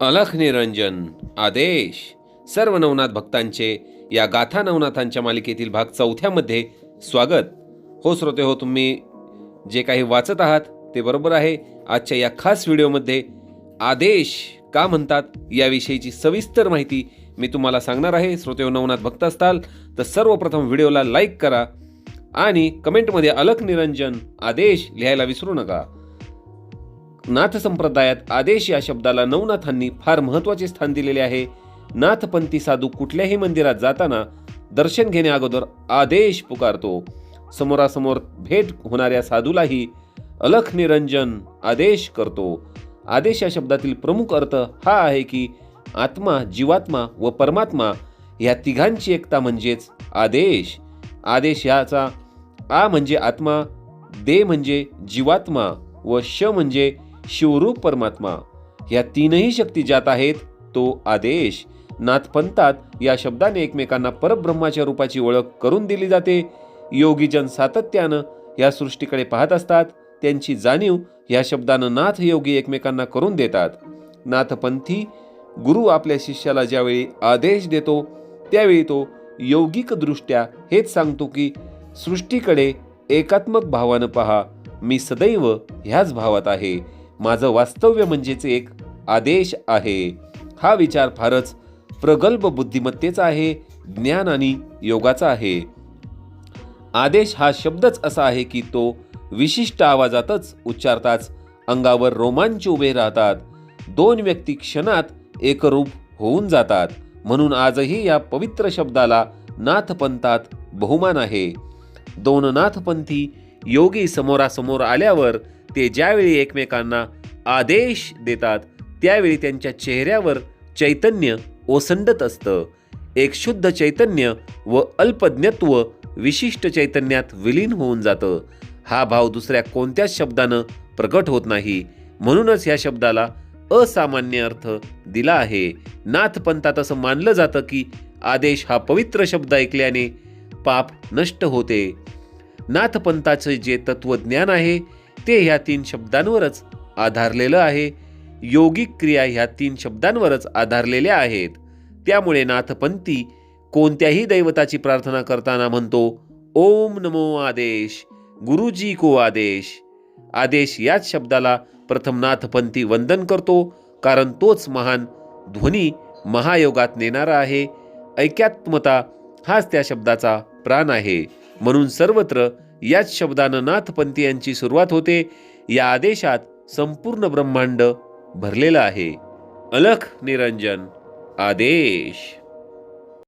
अलख निरंजन आदेश. सर्व नवनाथ भक्तांचे या गाथा नवनाथांच्या मालिकेतील भाग चौथ्यामध्ये स्वागत. हो श्रोते हो तुम्ही जे काही वाचत आहात ते बरोबर आहे. आजच्या या खास व्हिडिओमध्ये आदेश का म्हणतात याविषयीची सविस्तर माहिती मी तुम्हाला सांगणार आहे. श्रोते हो नवनाथ भक्त असताल तर सर्वप्रथम व्हिडिओला लाईक करा आणि कमेंटमध्ये अलख निरंजन आदेश लिहायला विसरू नका. नाथ संप्रदायात आदेश या शब्दाला नवनाथांनी फार महत्त्वाचे स्थान दिलेले आहे. नाथपंथी साधू कुठल्याही मंदिरात जाताना दर्शन घेण्या अगोदर आदेश पुकारतो. समोरासमोर भेट होणाऱ्या साधूलाही अलख निरंजन आदेश करतो. आदेश या शब्दातील प्रमुख अर्थ हा आहे की आत्मा जीवात्मा व परमात्मा या तिघांची एकता म्हणजेच आदेश. आदेश ह्याचा आ म्हणजे आत्मा दे म्हणजे जीवात्मा व श म्हणजे शिवरूप परमात्मा. या तीनही शक्ती ज्यात आहेत तो आदेश. नाथपंथात या शब्दाने एकमेकांना परब्रह्माच्या रूपाची ओळख करून दिली जाते. योगीजन सातत्यानं या सृष्टीकडे पाहत असतात. त्यांची जाणीव या शब्दानं नाथ योगी एकमेकांना करून देतात. नाथपंथी गुरु आपल्या शिष्याला ज्यावेळी आदेश देतो त्यावेळी तो यौगिक दृष्ट्या हेच सांगतो की सृष्टीकडे एकात्मक भावानं पहा मी सदैव ह्याच भावात आहे. माझं वास्तव्य म्हणजेच एक आदेश आहे. हा विचार फारच प्रगल्भ बुद्धिमत्तेचा आहे ज्ञान आणि योगाचा आहे. आदेश हा शब्दच असा आहे की तो विशिष्ट आवाजातच उच्चारताच अंगावर रोमांच उभे राहतात. दोन व्यक्ती क्षणात एकरूप होऊन जातात. म्हणून आजही या पवित्र शब्दाला नाथपंथात बहुमान आहे. दोन नाथपंथी योगी समोरासमोर आल्यावर ते ज्यावेळी एकमेकांना आदेश देतात त्यावेळी त्यांच्या चेहऱ्यावर चैतन्य ओसंडत असतं. एक शुद्ध चैतन्य व अल्पज्ञत्व विशिष्ट चैतन्यात विलीन होऊन जातं. हा भाव दुसऱ्या कोणत्याच शब्दानं प्रकट होत नाही. म्हणूनच या शब्दाला असामान्य अर्थ दिला आहे. नाथपंथात असं मानलं जातं की आदेश हा पवित्र शब्द ऐकल्याने पाप नष्ट होते. नाथपंथाचे जे तत्वज्ञान आहे ते ह्या तीन शब्दांवरच आधारलेलं आहे. योगिक क्रिया ह्या तीन शब्दांवरच आधारलेल्या आहेत. त्यामुळे नाथपंथी कोणत्याही दैवताची प्रार्थना करताना म्हणतो ओम नमो आदेश गुरुजी को आदेश. आदेश याच शब्दाला प्रथम नाथपंथी वंदन करतो कारण तोच महान ध्वनी महायोगात नेणारा आहे. ऐक्यात्मता हाच त्या शब्दाचा प्राण आहे. म्हणून सर्वत्र याच शब्दानं नाथपंथीयांची सुरुवात होते. या आदेशात संपूर्ण ब्रह्मांड भरलेलं आहे. अलख निरंजन. आदेश.